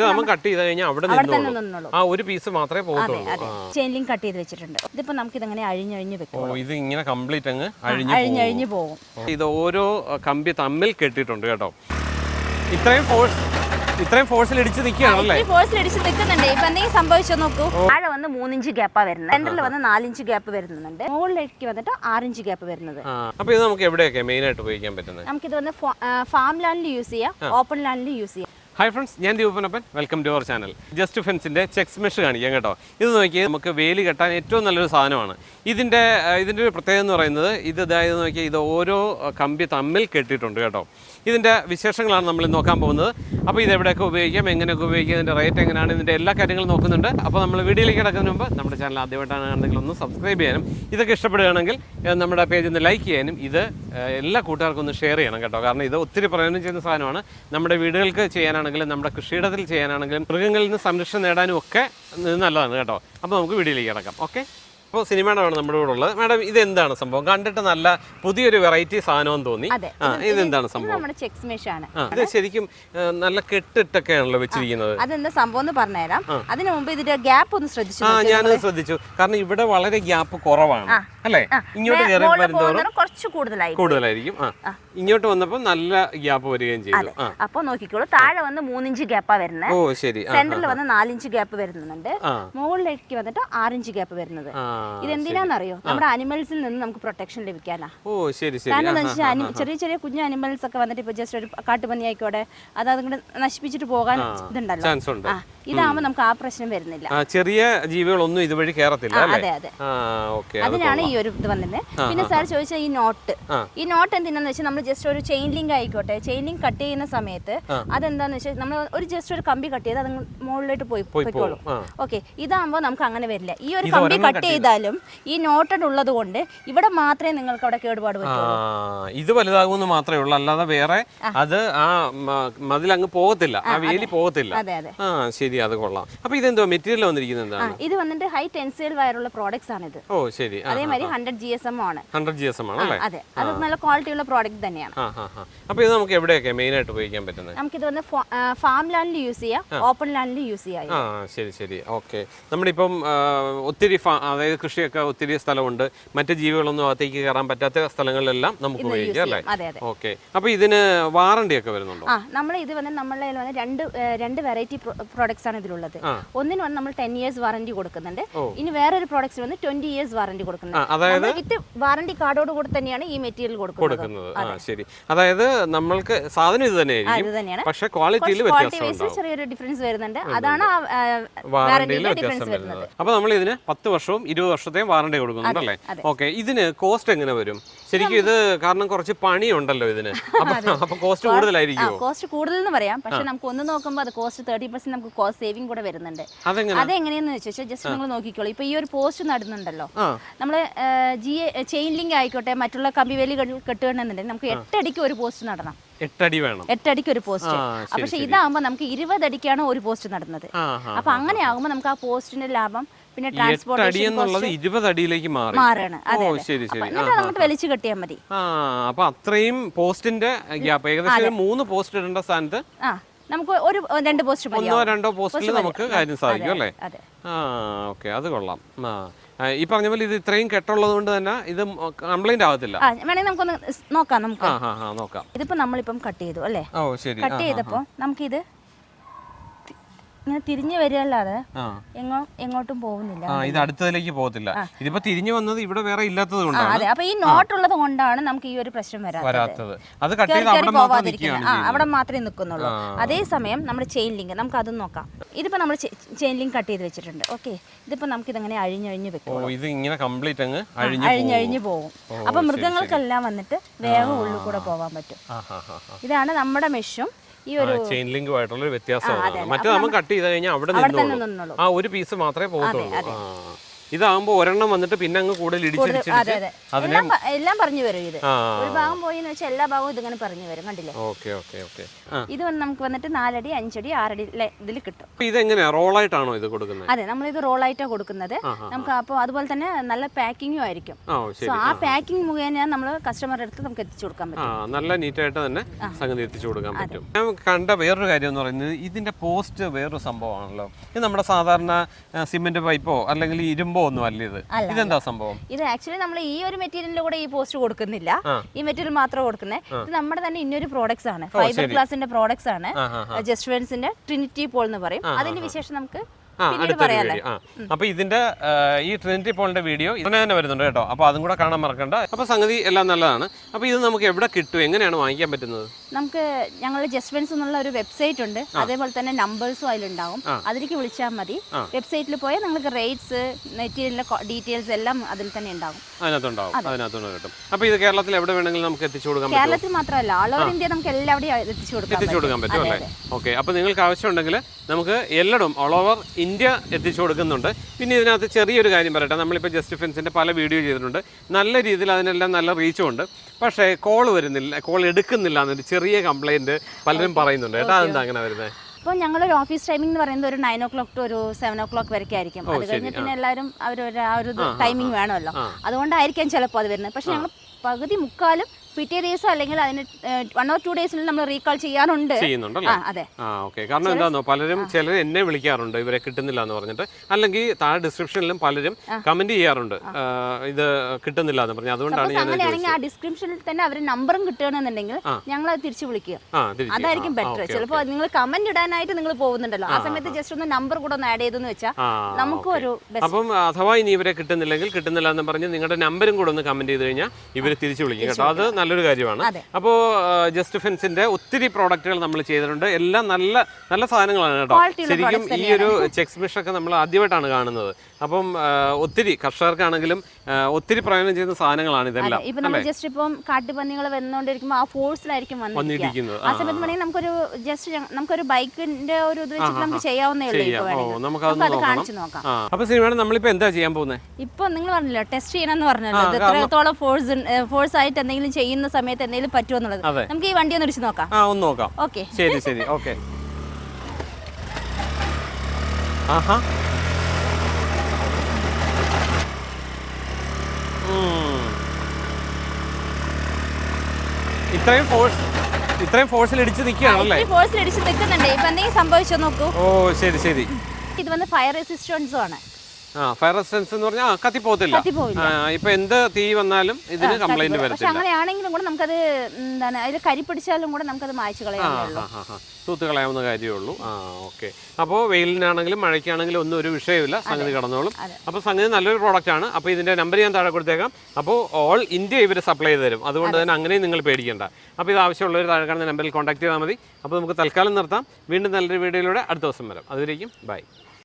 നമ്മൾ കട്ട് ചെയ്ത് കഴിഞ്ഞാൽ അവിടെ നിന്നോളൂ. ആ ഒരു പീസ് മാത്രമേ പോകത്തുള്ളൂ. ലിങ്ക് കട്ട് ചെയ്ത് വെച്ചിട്ടുണ്ട്. ഇതിപ്പോ നമുക്ക് ഇതങ്ങനെ അഴിഞ്ഞഴിഞ്ഞ് വെക്കും ഇത് ഇങ്ങനെ കംപ്ലീറ്റ് അങ്ങ് അഴിഞ്ഞു അഴിഞ്ഞഴിഞ്ഞ് പോകും. ഇത് ഓരോ കമ്പി തമ്മിൽ കെട്ടിയിട്ടുണ്ട് കേട്ടോ. ഇത്രയും ഫോഴ്സ് ഇത്രയും ഫോഴ്സിൽ ഇടിച്ച് നിൽക്കുകയാണല്ലേ ഫോഴ്സിൽ ഇടിച്ച് നിൽക്കുന്നുണ്ട്. ഇപ്പൊ എന്തെങ്കിലും സംഭവിച്ചോ നോക്കൂ. താഴെ വന്ന് മൂന്നിഞ്ച് ഗ്യാപ്പാ വരുന്നത്. സെന്ററിൽ വന്ന് നാലിഞ്ച് ഗ്യാപ്പ് വരുന്നുണ്ട്. മുകളിലേക്ക് വന്നിട്ട് ആറിഞ്ച് ഗ്യാപ്പ് വരുന്നത്. അപ്പൊ ഇത് നമുക്ക് എവിടെയൊക്കെ മെയിൻ ആയിട്ട് ഉപയോഗിക്കാൻ പറ്റുന്നത്? നമുക്ക് ഇത് വന്ന് ഫാം ലാൻഡിൽ യൂസ് ചെയ്യാം. ഓപ്പൺ ലാൻഡിൽ യൂസ് ചെയ്യാം. ഹായ് ഫ്രണ്ട്സ് ഞാൻ Deepanappan. Welcome to our channel just ഫെൻസിന്റെ checks mesh കാണിക്കാം കേട്ടോ. ഇത് നോക്കി നമുക്ക് വേലി കെട്ടാൻ ഏറ്റവും നല്ലൊരു സാധനമാണ്. ഇതിന്റെ ഇതിന്റെ ഒരു പ്രത്യേകത എന്ന് പറയുന്നത് ഇത് ഇതായത് നോക്കിയാൽ ഇത് ഓരോ കമ്പി തമ്മിൽ കെട്ടിയിട്ടുണ്ട് കേട്ടോ. ഇതിന്റെ വിശേഷങ്ങളാണ് നമ്മൾ നോക്കാൻ പോകുന്നത്. അപ്പോൾ ഇത് എവിടെയൊക്കെ ഉപയോഗിക്കാം എങ്ങനെയൊക്കെ ഉപയോഗിക്കാം ഇതിന്റെ റേറ്റ് എങ്ങനെയാണ് ഇതിന്റെ എല്ലാ കാര്യങ്ങളും നോക്കുന്നുണ്ട്. അപ്പോൾ നമ്മൾ വീഡിയോയിലേക്ക് കിടക്കുന്നതിന് മുമ്പ് നമ്മുടെ ചാനൽ ആദ്യമായിട്ടാണ് ഒന്ന് സബ്സ്ക്രൈബ് ചെയ്യാനും ഇതൊക്കെ ഇഷ്ടപ്പെടുകയാണെങ്കിൽ നമ്മുടെ പേജ് ഒന്ന് ലൈക്ക് ചെയ്യാനും ഇത് എല്ലാ കൂട്ടുകാർക്കും ഒന്ന് ഷെയർ ചെയ്യണം കേട്ടോ. കാരണം ഇത് ഒത്തിരി പ്രയോജനം ചെയ്യുന്ന സാധനമാണ്. നമ്മുടെ വീടുകൾക്ക് ചെയ്യാനാണെങ്കിലും നമ്മുടെ കൃഷിയിടത്തിൽ ചെയ്യാനാണെങ്കിലും മൃഗങ്ങളിൽ നിന്ന് സംരക്ഷണം നേടാനും ഒക്കെ നല്ലതാണ് കേട്ടോ. അപ്പോൾ നമുക്ക് വീഡിയോയിലേക്ക് കിടക്കാം. ഓക്കെ അപ്പോൾ സിനിമ ആണ് നമ്മുടെ കൂടെ ഉള്ളത് മാഡം ഇതെന്താണ് സംഭവം? കണ്ടിട്ട് നല്ല പുതിയൊരു വെറൈറ്റി സാധനമെന്ന് തോന്നി. ആ ഇതെന്താണ് സംഭവം? നമ്മുടെ ചെക്സ് മെഷ് ആണ് ഇത് ശരിക്കും നല്ല കെട്ടിട്ടൊക്കെയാണല്ലോ വെച്ചിരിക്കുന്നത്. അതെന്താ സംഭവം എന്ന് പറഞ്ഞുതരാം അതിനു മുമ്പ് ഇതിന്റെ ഗ്യാപ്പ് ഒന്ന് ശ്രദ്ധിച്ചു ആ ഞാനത് ശ്രദ്ധിച്ചു. കാരണം ഇവിടെ വളരെ ഗ്യാപ്പ് കുറവാണ്. അല്ലേ? ഇങ്ങോട്ട് കയറി വരുന്നതോറും കുറച്ച് കൂടുതലായി കൂടുതലായിരിക്കും. ഇങ്ങോട്ട് വന്നപ്പോൾ നല്ല ഗ്യാപ്പ് വരികയും ചെയ്തു. അപ്പൊ നോക്കിക്കോളൂ താഴെ വന്ന് മൂന്നിഞ്ച് ഗ്യാപ്പാ വരുന്നത് ഓ ശരി. സെന്ററിൽ വന്ന് നാലിഞ്ച് ഗ്യാപ്പ് വരുന്നുണ്ട്. മുകളിലേക്ക് വന്നിട്ട് ആറിഞ്ച് ഗ്യാപ്പ് വരുന്നത്. ഇതെന്തിനാണെന്നറിയോ നമ്മുടെ അനിമൽസിൽ നിന്ന് നമുക്ക് പ്രൊട്ടക്ഷൻ ലഭിക്കാനാ. ഓ ശരി ശരി. കാരണം വെച്ചാൽ ചെറിയ ചെറിയ കുഞ്ഞു അനിമൽസ് ഒക്കെ വന്നിട്ട് ഇപ്പൊ ജസ്റ്റ് ഒരു കാട്ടുപന്നി ആയിക്കോട്ടെ അത് അതുകൊണ്ട് നശിപ്പിച്ചിട്ട് പോകാൻ ഇതുണ്ടല്ലോ. ഉണ്ട് നമുക്ക് ആ പ്രശ്നം വരുന്നില്ല. ചെറിയ ജീവികളൊന്നും ഇതുവഴി കയറത്തില്ല അതെ അതെ. അതിനാണ് ഈ ഒരു ഇത് വന്നത് പിന്നെ സാർ ചോദിച്ച ഈ നോട്ട്. ഈ നോട്ട് എന്തിനാന്ന് വെച്ചാൽ നമ്മൾ ജസ്റ്റ് ഒരു ചെയിൻ ലിങ്ക് ആയിക്കോട്ടെ ചെയിൻ ലിങ്ക് കട്ട് ചെയ്യുന്ന സമയത്ത് അതെന്താന്ന് വെച്ചാൽ നമ്മൾ ഒരു ജസ്റ്റ് ഒരു കമ്പി കട്ട് ചെയ്ത് അത് മുകളിലോട്ട് പോയി പോയിക്കോളും. ഓക്കെ ഇതാകുമ്പോൾ നമുക്ക് അങ്ങനെ വരില്ല. ഈ ഒരു കമ്പി കട്ട് ചെയ്താലും ഈ നോട്ടഡ് ഉള്ളത് കൊണ്ട് ഇവിടെ മാത്രമേ നിങ്ങൾക്ക് അവിടെ കേടുപാട് ഇത് വലുതാകുമെന്ന് മാത്രമേ ഉള്ളൂ. അല്ലാതെ വേറെ അത് ആ മതിലങ്ങ് പോകത്തില്ല. ആ വേലി പോകത്തില്ല. അതെ അതെ. ആ ശരി. അത് കൊള്ളാം. അപ്പൊ ഇതെന്തോ മെറ്റീരിയൽ വന്നിരിക്കുന്നത് എന്താണ്? ഇത് വന്നിട്ട് ഹൈ ടെൻസൈൽ വയറുള്ള പ്രോഡക്ട്സ് ഇത് ഓ ശരി. അതേമാതിരി ഹൺഡ്രഡ് ജി എസ് എം ആണ്. ഹൺഡ്രഡ് ജി എസ് എം ആണ് അതെ. അത് നല്ല ക്വാളിറ്റി ഉള്ള പ്രോഡക്റ്റ് തന്നെയാണ്. ആ ആ ആ. അപ്പൊ ഇത് നമുക്ക് എവിടെയൊക്കെ മെയിൻ ആയിട്ട് ഉപയോഗിക്കാൻ പറ്റുന്നത്? നമുക്ക് ഇത് വന്ന് ഫാം ലാൻഡിൽ യൂസ് ചെയ്യാം ഓപ്പൺ ലാൻഡിൽ യൂസ് ചെയ്യാം. ആ ശരി ശരി. ഓക്കെ. നമ്മളിപ്പം ഇപ്പം ഒത്തിരി അതായത് കൃഷിയൊക്കെ ഒത്തിരി സ്ഥലമുണ്ട്. മറ്റു ജീവികളൊന്നും അകത്തേക്ക് കയറാൻ പറ്റാത്ത സ്ഥലങ്ങളിലെല്ലാം നമുക്ക് ഉപയോഗിക്കാം അല്ലേ? അതെ അതെ. ഓക്കെ. അപ്പൊ ഇതിന് വാറണ്ടി ഒക്കെ വരുന്നുണ്ടോ? ആ നമ്മൾ ഇത് വന്ന് നമ്മളെ രണ്ട് രണ്ട് വെറൈറ്റി പ്രോഡക്ട്സ് ആണ് ഇതിലുള്ളത്. ഒന്നിന് വന്ന് നമ്മൾ ടെൻ ഇയേഴ്സ് വാറന്റി കൊടുക്കുന്നുണ്ട്. ഇനി വേറൊരു പ്രോഡക്റ്റ് വന്ന് ട്വന്റി ഇയേഴ്സ് വാറന്റി കൊടുക്കുന്നുണ്ട്. വിത്ത് വാറന്റി കാർഡോട് കൂടെ തന്നെയാണ് ഈ മെറ്റീരിയൽ കൊടുക്കുന്നത്. ശരി. അതായത് നമ്മൾക്ക് സാധനം ഇത് തന്നെയാണ്. പക്ഷേ ക്വാളിറ്റിയിൽ ചെറിയൊരു ഡിഫറൻസ് വരുന്നുണ്ട്. അതാണ് ഡിഫറൻസ് വരുന്നത്. അപ്പൊ നമ്മൾ ഇതിന് പത്ത് വർഷവും ഇരുപത് വർഷത്തെയും വാറണ്ടി കൊടുക്കുന്നുണ്ടല്ലേ അല്ലേ? ഓക്കെ ഇതിന് കോസ്റ്റ് എങ്ങനെ വരും? ശരിക്കും ഇത് കാരണം കുറച്ച് പണിയുണ്ടല്ലോ ഇതിന്. അപ്പൊ കോസ്റ്റ് കൂടുതലായിരിക്കും കോസ്റ്റ് കൂടുതൽ എന്ന് പറയാം. പക്ഷെ നമുക്ക് ഒന്ന് നോക്കുമ്പോൾ അത് കോസ്റ്റ് തേർട്ടി പെർസെന്റ് നമുക്ക് കോസ്റ്റ് സേവിംഗ് കൂടെ വരുന്നുണ്ട്. അതെങ്ങനെ? അതെങ്ങനെയാന്ന് വെച്ചാൽ ജസ്റ്റ് നിങ്ങൾ നോക്കിക്കോളൂ. ഇപ്പൊ ഈ ഒരു പോസ്റ്റ് നടുന്നുണ്ടല്ലോ. നമ്മൾ നമ്മൾ ജി ചെയിൻ ലിങ്ക് ആയിക്കോട്ടെ മറ്റുള്ള കമ്പിവേലി കെട്ടുകയാണെന്നുണ്ടെങ്കിൽ നമുക്ക് എട്ടടിക്ക് ഒരു പോസ്റ്റ് നടണം. എട്ടടി വേണം. എട്ടടിക്ക് ഒരു പോസ്റ്റ് പക്ഷെ ഇതാകുമ്പോൾ നമുക്ക് ഇരുപത് അടിക്കാണ് ഒരു പോസ്റ്റ് നടന്നത്. അപ്പൊ അങ്ങനെ ആകുമ്പോൾ നമുക്ക് ആ പോസ്റ്റിന്റെ ലാഭം പിന്നെ ട്രാൻസ്പോർട്ടേഷൻ അടിയിലേക്ക് മാറി. മാറാണ് എന്നിട്ട് വലിച്ചു കെട്ടിയാൽ മതി. അപ്പൊ അത്രയും പോസ്റ്റിന്റെ ഗ്യാപ്പ് ഏകദേശം മൂന്ന് പോസ്റ്റ് ഇടേണ്ട സ്ഥാനത്ത് നമുക്ക് ഒരു രണ്ട് പോസ്റ്റ് ഒന്നോ രണ്ടോ പോസ്റ്റിൽ നമുക്ക് കാര്യം സാധിക്കും അല്ലേ? ആ ഓക്കെ അത് കൊള്ളാം. ആ ഈ പറഞ്ഞ പോലെ ഇത് ഇത്രയും കെട്ടുള്ളത് കൊണ്ട് തന്നെ ഇത് കംപ്ലൈന്റ് ആവത്തില്ല. വേണമെങ്കിൽ നമുക്കൊന്ന് നോക്കാം നമുക്ക്. ഇതിപ്പോ നമ്മളിപ്പം കട്ട് ചെയ്തു അല്ലേ? കട്ട് ചെയ്തപ്പോ നമുക്കിത് ഇങ്ങനെ തിരിഞ്ഞു വരികയല്ലാതെ എങ്ങോ എങ്ങോട്ടും പോകുന്നില്ല. ഇത് അടുത്തതിലേക്ക് പോകത്തില്ല. ഇതിപ്പോ തിരിഞ്ഞു വന്നത് ഇവിടെ വേറെ ഇല്ലാത്തത് കൊണ്ടാണ്. അതെ. അപ്പൊ ഈ നോട്ട് ഉള്ളത് കൊണ്ടാണ് നമുക്ക് ഈ ഒരു പ്രശ്നം വരാത്തത്. അത് അവിടെ മാത്രമേ നിൽക്കുന്നുള്ളൂ. അതേസമയം നമ്മുടെ ചെയിൻ ലിങ്ക് നമുക്ക് അതും നോക്കാം. ഇതിപ്പോ നമ്മൾ ചെയിൻ ലിങ്ക് കട്ട് ചെയ്ത് വെച്ചിട്ടുണ്ട്. ഓക്കെ. ഇതിപ്പോ നമുക്ക് ഇതങ്ങനെ അഴിഞ്ഞഴിഞ്ഞു വെക്കും ഇത് ഇങ്ങനെ കംപ്ലീറ്റ് അങ്ങ് അഴിഞ്ഞഴിഞ്ഞു പോകും. അപ്പൊ മൃഗങ്ങൾക്കെല്ലാം വന്നിട്ട് വേഗം ഉള്ളിൽ കൂടെ പോകാൻ പറ്റും. ഇതാണ് നമ്മുടെ മെഷും. ഈ ഒരു ചെയിൻ ലിങ്കുമായിട്ടുള്ള ഒരു വ്യത്യാസമാണ് മറ്റേ നമ്മൾ കട്ട് ചെയ്ത് കഴിഞ്ഞാൽ അവിടെ നിന്നോളൂ. ആ ഒരു പീസ് മാത്രമേ പോകത്തുള്ളൂ. ഇതാകുമ്പോൾ ഒരെണ്ണം വന്നിട്ട് പിന്നെ അങ്ങ് കൂടുതൽ ഇടിച്ചിടിച്ചിടിച്ച് അതിനെ എല്ലാം പറഞ്ഞു വരും ഇത്. ഒരു ഭാഗം പോയി എന്ന് വെച്ചാൽ എല്ലാ ഭാഗവും ഇതിങ്ങനെ പറഞ്ഞു വരും കണ്ടില്ലേ? Okay okay okay. ഇത് വന്ന് നമുക്ക് വന്നിട്ട് നാലടി അഞ്ചടി ആറടി ഇതിൽ കിട്ടും. ഇതെങ്ങനെയാ? റോളായിട്ടാണോ ഇത് കൊടുക്കുന്നത്? അതെ നമ്മൾ ഇത് റോളായിട്ടാണ് കൊടുക്കുന്നത് നമുക്ക് അപ്പോൾ അതുപോലെ തന്നെ നല്ല പാക്കിങ്ങും ആയിരിക്കും. ആ സോ ആ പാക്കിംഗ് മുഖേന നമ്മൾ കസ്റ്റമറുടെ അടുത്ത് നമുക്ക് എത്തിച്ചു കൊടുക്കാൻ പറ്റും. നല്ല നീറ്റായിട്ട് തന്നെ സംഗതി എത്തിച്ചു കൊടുക്കാൻ പറ്റും. ഞാൻ കണ്ട വേറൊരു കാര്യം എന്ന് പറയുന്നത് ഇതിന്റെ പോസ്റ്റ് വേറൊരു സംഭവമാണല്ലോ. ഇത് നമ്മുടെ സാധാരണ സിമെന്റ് പൈപ്പോ അല്ലെങ്കിൽ ഇരുമ്പോ ഒന്നും അല്ല ഇത്. ഇതെന്താ സംഭവം? ഇത് ആക്ച്വലി നമ്മൾ ഈ ഒരു മെറ്റീരിയലിലൂടെ കൂടെ ഈ പോസ്റ്റ് കൊടുക്കുന്നില്ല. ഈ മെറ്റീരിയൽ മാത്രം കൊടുക്കുന്നേ. ഇത് നമ്മുടെ തന്നെ ഇന്നൊരു പ്രോഡക്ട്സ് ആണ്. ഫൈബർ ഗ്ലാസിന്റെ പ്രോഡക്ട്സ് ആണ്. ജസ്റ്റ് ഫ്രണ്ട്സിന്റെ ട്രിനിറ്റി പോൾ എന്ന് പറയും. അതിന്റെ വിശേഷം നമുക്ക് അപ്പൊ ഇതിന്റെ ഈ ട്രിനിറ്റി പോളിന്റെ വീഡിയോ ഇതിനെ തന്നെ വരുന്നുണ്ട് കേട്ടോ. അപ്പൊ അതും കൂടെ കാണാൻ മറക്കണ്ട. അപ്പൊ സംഗതി എല്ലാം നല്ലതാണ്. അപ്പൊ ഇത് നമുക്ക് എവിടെ കിട്ടും? എങ്ങനെയാണ് വാങ്ങിക്കാൻ പറ്റുന്നത്? നമുക്ക് ഞങ്ങൾ ജസ്റ്റ്വെൻസ് എന്നുള്ള ഒരു വെബ്സൈറ്റ് ഉണ്ട്. അതേപോലെ തന്നെ നമ്പേഴ്സും അതിലുണ്ടാവും. അതിലേക്ക് വിളിച്ചാൽ മതി. വെബ്സൈറ്റിൽ പോയാൽ നിങ്ങൾക്ക് റേറ്റ്സ് മെറ്റീരിയലിന്റെ ഡീറ്റെയിൽസ് എല്ലാം അതിൽ തന്നെ ഉണ്ടാവും. അതിനകത്തുണ്ടാവും. അതിനകത്തുണ്ട് കിട്ടും. അപ്പൊ ഇത് കേരളത്തിൽ എവിടെ വേണമെങ്കിലും നമുക്ക് എത്തിച്ചു കൊടുക്കാം കേരളത്തിൽ മാത്രമല്ല ഓൾ ഓവർ ഇന്ത്യ നമുക്ക് എല്ലാവിടെയും എത്തിച്ചു കൊടുക്കാം എത്തിച്ചു കൊടുക്കാൻ പറ്റും അല്ലേ? ഓക്കെ. അപ്പൊ നിങ്ങൾക്ക് ആവശ്യമുണ്ടെങ്കിൽ നമുക്ക് എല്ലായിടും ഓൾ ഓവർ ഇന്ത്യ എത്തിച്ചു കൊടുക്കുന്നുണ്ട്. പിന്നെ ഇതിനകത്ത് ചെറിയൊരു കാര്യം പറയട്ടെ. നമ്മളിപ്പോൾ ജസ്റ്റ് ഫെൻസിന്റെ പല വീഡിയോ ചെയ്തിട്ടുണ്ട്. നല്ല രീതിയിൽ അതിനെല്ലാം നല്ല റീച്ചും ഉണ്ട്. പക്ഷേ കോൾ വരുന്നില്ല കോൾ എടുക്കുന്നില്ല എന്നൊരു ചെറിയ കംപ്ലൈന്റ് പലരും പറയുന്നുണ്ട്. കേട്ടോ അതെന്താ അങ്ങനെ വരുന്നത് ഇപ്പോൾ ഞങ്ങളൊരു ഓഫീസ് ടൈമിംഗ് എന്ന് പറയുന്നത് ഒരു നയൻ ഒ ക്ലോക്ക് ടു ഒരു സെവൻ ഒ ക്ലോക്ക് വരെ ആയിരിക്കും അത് കഴിഞ്ഞ് പിന്നെ എല്ലാവരും അവർ ആ ഒരു ടൈമിംഗ് വേണമല്ലോ. അതുകൊണ്ടായിരിക്കാം ചിലപ്പോൾ അത് വരുന്നത്. പക്ഷേ ഞങ്ങൾ പകുതി മുക്കാലും പിറ്റേ ദിവസം അല്ലെങ്കിൽ അതിന് വൺ ഓർ ടു ഡേയ്സിൽ നമ്മൾ റീകാൾ ചെയ്യാറുണ്ട്. ചെയ്യുന്നുണ്ടല്ലേ? അതെ. ആ ഓക്കെ കാരണം എന്താണെന്നോ പലരും ചിലർ എന്നെ വിളിക്കാറുണ്ട് ഇവരെ കിട്ടുന്നില്ല എന്ന് പറഞ്ഞിട്ട്. അല്ലെങ്കിൽ താഴെ ഡിസ്ക്രിപ്ഷനിലും പലരും കമന്റ് ചെയ്യാറുണ്ട്. ഇത് കിട്ടുന്നില്ല എന്ന് പറഞ്ഞു. അതുകൊണ്ടാണ് ഞാൻ അങ്ങനെയാണെങ്കിൽ ആ ഡിസ്ക്രിപ്ഷനിൽ തന്നെ അവർ നമ്പറും കിട്ടുകയാണെന്നുണ്ടെങ്കിൽ ഞങ്ങൾ അത് തിരിച്ചു വിളിക്കുക. അതായിരിക്കും ബെറ്റർ ചിലപ്പോ ചിലപ്പോൾ നിങ്ങൾ കമന്റ് ഇടാനായിട്ട് നിങ്ങൾ പോകുന്നുണ്ടല്ലോ. ആ സമയത്ത് ജസ്റ്റ് ഒന്ന് നമ്പർ കൂടെ ഒന്ന് ആഡ് ചെയ്തെന്ന് വെച്ചാൽ നമുക്ക് ഒരു അപ്പം അഥവാ ഇനി ഇവരെ കിട്ടുന്നില്ലെങ്കിൽ കിട്ടുന്നില്ല എന്ന് പറഞ്ഞ് നിങ്ങളുടെ നമ്പരും കൂടെ ഒന്ന് കമന്റ് ചെയ്ത് കഴിഞ്ഞാൽ ഇവരെ തിരിച്ചു വിളിക്കും കേട്ടോ. അത് നല്ലൊരു കാര്യമാണ്. അപ്പോ അപ്പോൾ ജസ്റ്റ് ഫെൻസിന്റെ ഒത്തിരി പ്രോഡക്റ്റുകൾ നമ്മൾ ചെയ്തിട്ടുണ്ട്. എല്ലാം നല്ല നല്ല സാധനങ്ങളാണ് കേട്ടോ. ശരിക്കും ഈ ഒരു ചെക്സ് മിഷ് ഒക്കെ നമ്മൾ ആദ്യമായിട്ടാണ് കാണുന്നത്. അപ്പം ഒത്തിരി കർഷകർക്കാണെങ്കിലും ഒത്തിരി പ്രയോജനം ചെയ്യുന്ന സാധനങ്ങളാണ് ഇതെല്ലാം. ഇപ്പൊ നമ്മൾ ജസ്റ്റ് ഇപ്പം കാട്ടുപന്നികൾ വന്നുകൊണ്ടിരിക്കുമ്പോൾ ആ ഫോഴ്സിലായിരിക്കും വന്നിരിക്കുന്നത്. ആ സമയത്ത് വേണമെങ്കിൽ നമുക്കൊരു ജസ്റ്റ് നമുക്കൊരു ബൈക്കിന്റെ ഒരു ഇത് വെച്ചിട്ട് നമുക്ക് ചെയ്യാവുന്നേ ഉള്ളൂ നമുക്ക് അത് കാണിച്ചു നോക്കാം. അപ്പൊ സിനിമയാണ് നമ്മളിപ്പോ എന്താ ചെയ്യാൻ പോകുന്നത് ഇപ്പൊ നിങ്ങൾ പറഞ്ഞല്ലോ ടെസ്റ്റ് ചെയ്യണമെന്ന് പറഞ്ഞല്ലോ. എത്രത്തോളം ഫോഴ്സ് ഫോഴ്സ് ആയിട്ട് എന്തെങ്കിലും ചെയ്യുന്ന സമയത്ത് എന്തെങ്കിലും പറ്റുമോ എന്നുള്ളത്. നമുക്ക് ഈ വണ്ടി ഒന്ന് ഇടിച്ച് നോക്കാം. ആ ഒന്ന് നോക്കാം. ഓക്കെ. ശരി ശരി. ഓക്കെ. ആഹാ. ഇത്രയും ഫോഴ്സ് ഇത്രയും ഫോഴ്സിൽ ഇടിച്ച് നിൽക്കുകയാണല്ലേ ഫോഴ്സിൽ ഇടിച്ച് നിൽക്കുന്നുണ്ട്. ഇപ്പൊ എന്തെങ്കിലും സംഭവിച്ചോ നോക്കൂ. ഓ ശരി ശരി. ഇത് വന്ന് ഫയർ റെസിസ്റ്റൻസും ആണ്. ആ ഫയർ റെസിസ്റ്റൻസ് എന്ന് പറഞ്ഞാൽ ആ കത്തിപ്പോകത്തില്ല. ഇപ്പൊ എന്ത് തീ വന്നാലും ഇതിന് കംപ്ലൈന്റ് വരത്തില്ല. അങ്ങനെയാണെങ്കിലും കൂടെ നമുക്കത് എന്താണ് അതിൽ കരി പിടിച്ചാലും കൂടെ നമുക്കത് മായ്ച്ചു കളയാൻ ആ, ആ, ആ. തൂത്ത് കളയാവുന്ന കാര്യമേ ഉള്ളൂ. ആ ഓക്കെ. അപ്പോൾ വെയിലിനാണെങ്കിലും മഴയ്ക്കാണെങ്കിലും ഒന്നും ഒരു വിഷയമില്ല. സംഗതി കടന്നോളും. അപ്പോൾ സംഗതി നല്ലൊരു പ്രോഡക്റ്റ് ആണ്. അപ്പോൾ ഇതിന്റെ നമ്പർ ഞാൻ താഴെ കൊടുത്തേക്കാം. അപ്പോൾ ഓൾ ഇന്ത്യ ഇവർ സപ്ലൈ ചെയ്ത് തരും. അതുകൊണ്ട് തന്നെ അങ്ങനെയും നിങ്ങൾ പേടിക്കേണ്ട. അപ്പോൾ ഇത് ആവശ്യമുള്ളവർ താഴെ കാണുന്ന നമ്പറിൽ കോൺടാക്ട് ചെയ്താൽ മതി. അപ്പോൾ നമുക്ക് തൽക്കാലം നിർത്താം. വീണ്ടും നല്ലൊരു വീഡിയോയിലൂടെ അടുത്ത ദിവസം വരാം. അതുവരേക്കും ബൈ